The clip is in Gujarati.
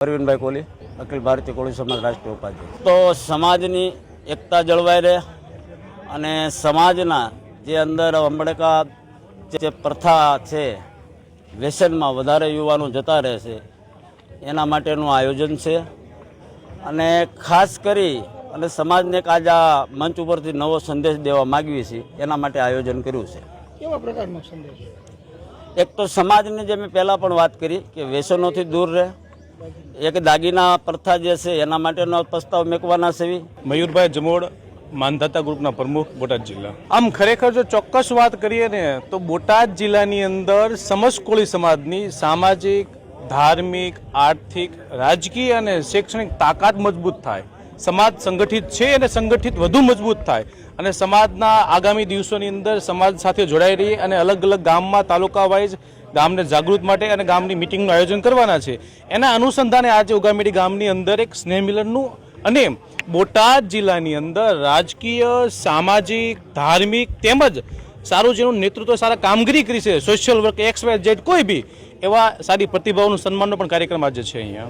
અરવિંદભાઈ કોહલી અખિલ ભારતીય કોળી સમાજ રાષ્ટ્રીય ઉપાધ્યક્ષ. તો સમાજની એકતા જળવાઈ રહે અને સમાજના જે અંદર હમણાં જે પ્રથા છે વ્યસનમાં વધારે યુવાનો જતા રહે છે એના માટેનું આયોજન છે. અને ખાસ કરી અને સમાજને એક આજ આ મંચ ઉપરથી નવો સંદેશ દેવા માગીએ છીએ એના માટે આયોજન કર્યું છે. કેવા પ્રકારનો સંદેશ? એક તો સમાજની જે મેં પહેલાં પણ વાત કરી કે વ્યસનોથી દૂર રહે એક દાગીના પ્રથા જે છે, એના માટેનો પ્રસ્તાવ મેકવાના છે. મયુરભાઈ જમોડ, માનધાતા ગ્રુપના પ્રમુખ, બોટાદ જિલ્લા. આમ ખરેખર જો ચોક્કસ વાત કરીએ ને, તો બોટાદ જિલ્લાની અંદર સમસ્ત કોળી સમાજની સામાજિક, ધાર્મિક, આર્થિક, રાજકીય અને શૈક્ષણિક તાકાત મજબૂત થાય. સમાજ સંગઠિત છે અને સંગઠિત વધુ મજબૂત થાય. અને સમાજના આગામી દિવસોની અંદર સમાજ સાથે જોડાઈ રહી અને અલગ અલગ ગામમાં તાલુકા વાઇઝ ગામને જાગૃત માટે અને ગામની મિટિંગનું આયોજન કરવાના છે. એના અનુસંધાને આજે ઉગામેડી ગામની અંદર એક સ્નેહ મિલનનું અને બોટાદ જિલ્લાની અંદર રાજકીય, સામાજિક, ધાર્મિક તેમજ સારું જેનું નેતૃત્વ, સારા કામગીરી કરી છે. Social work X Y Z કોઈ બી એવા સારી પ્રતિભાઓનું સન્માનનો પણ કાર્યક્રમ આજે છે અહીંયા.